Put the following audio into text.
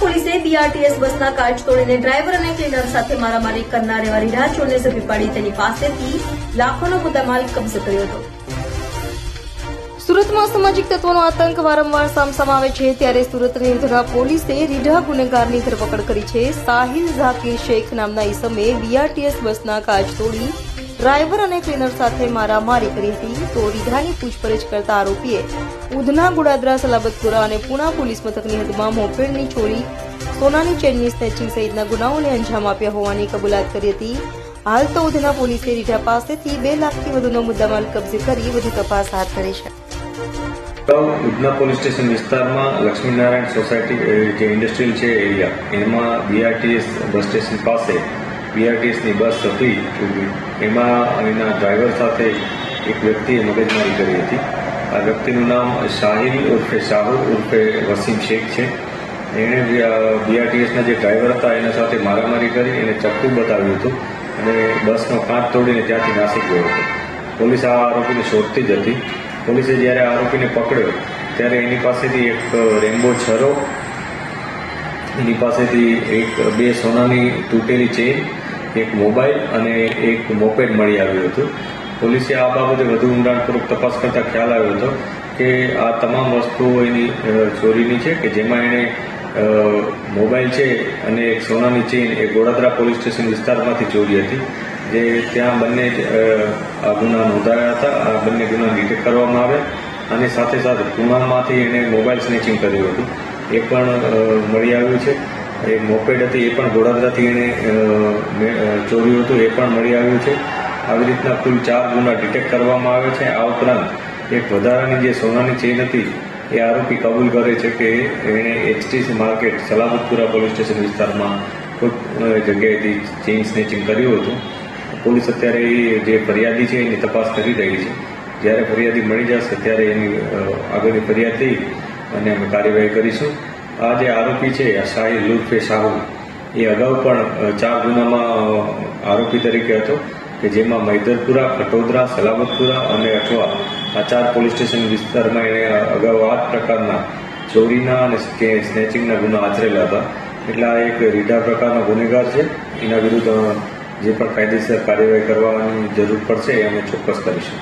પોલીસે બીઆરટીએસ બસના કાચ તોડીને ડ્રાઈવર અને ક્લીનર સાથે મારામારી કરનાર એવા રીઢાચોને ઝડપી પાડી તેની પાસેથી લાખોનો મુદ્દામાલ કબજે કર્યો હતો. સુરતમાં સામાજિક તત્વોનો આતંક વારંવાર સામસામે આવે છે, ત્યારે સુરતની ધરા પોલીસે રીઢા ગુનેગારની ધરપકડ કરી છે. સાહિલ ઝાકીર શેખ નામના ઈસમે બીઆરટીએસ બસના કાચ તોડી ડ્રાઈવર અને ક્લીનર સાથે મારામારી કરી હતી તો રીઢાની પૂછપરછ કરતા આરોપીએ ઉધના ગુડાદરા, સલાબતપુરા અને પુણા પોલીસ મથકની હદમાં મોપેડની ચોરી, સોનાની ચેનની સ્નેચિંગ સહિતના ગુનાઓને અંજામ આપ્યા હોવાની કબૂલાત કરી હતી. હાલ તો ઉધના પોલીસે રીઢા પાસેથી બે લાખથી વધુનો મુદ્દામાલ કબજે કરી વધુ તપાસ હાથ ધરી છે. ઉધના પોલીસ સ્ટેશન વિસ્તારમાં લક્ષ્મીનારાયણ સોસાયટી જે ઇન્ડસ્ટ્રીયલ છે, એરિયા, એમાં બીઆરટીએસ બસ સ્ટેશન પાસે બીઆરટીએસની બસ હતી એમાં એના ડ્રાઈવર સાથે એક વ્યક્તિએ મગજમારી કરી હતી. આ વ્યક્તિનું નામ શાહિલ ઉર્ફે શાહુર ઉર્ફે વસીમ શેખ છે. એણે બીઆરટીએસના જે ડ્રાઈવર હતા, એના સાથે મારામારી કરી, એને ચપ્પુ બતાવ્યું હતું અને બસનો કાચ તોડીને ત્યાંથી નાસી ગયો હતો. પોલીસ આ આરોપીને શોધતી જ હતી. પોલીસે જ્યારે આરોપીને પકડ્યો, ત્યારે એની પાસેથી એક રેમ્બો છરો, એની પાસેથી એક બે સોનાની તૂટેલી ચેન એક મોબાઈલ અને એક મોપેડ મળી આવ્યું હતું. પોલીસે આ બાબતે વધુ ઊંડાણપૂર્વક તપાસ કરતા ખ્યાલ આવ્યો હતો કે આ તમામ વસ્તુઓ એની ચોરીની છે કે જેમાં એણે મોબાઈલ છે અને એક સોનાની ચેઇન એ ગોડાદરા પોલીસ સ્ટેશન વિસ્તારમાંથી ચોરી હતી. જે ત્યાં બંને આ ગુના નોંધાયા હતા. આ બંને ગુના ડિટેક્ટ કરવામાં આવ્યા અને સાથે સાથે પુણામાંથી એણે મોબાઈલ સ્નેચિંગ કર્યું હતું. એ પણ મળી આવ્યું છે. એ મોપેડ હતી, એ પણ ગોડાદરાથી એણે ચોર્યું હતું, એ પણ મળી આવ્યું છે. આવી રીતના કુલ ચાર ગુના ડિટેક્ટ કરવામાં આવે છે. આ ઉપરાંત એક વધારાની જે સોનાની ચેન હતી, એ આરોપી કબૂલ કરે છે કે એણે HTC market Salabatpura police station વિસ્તારમાં કોઈ જગ્યાએથી ચેઇન સ્નેચિંગ કર્યું હતું. પોલીસ અત્યારે એ જે ફરિયાદી છે, એની તપાસ કરી રહી છે. જ્યારે ફરિયાદી મળી જશે, ત્યારે એની આગળની ફરિયાદ થઈ અને અમે કાર્યવાહી કરીશું. આ જે આરોપી છે, શાહી લુર્ફે શાહુ એ અગાઉ પણ ચાર ગુનામાં આરોપી તરીકે હતો, કે જેમાં મૈદરપુરા કટોદરા સલામતપુરા અને અઠવા આ ચાર પોલીસ સ્ટેશન વિસ્તારમાં એણે અગાઉ આ પ્રકારના ચોરીના અને સ્નેચિંગના ગુના આચરેલા હતા. એટલે આ એક રીઢા પ્રકારનો ગુનેગાર છે. એના વિરુદ્ધ જે પણ કાયદેસર કાર્યવાહી કરવાની જરૂર પડશે, એ અમે ચોક્કસ કરીશું.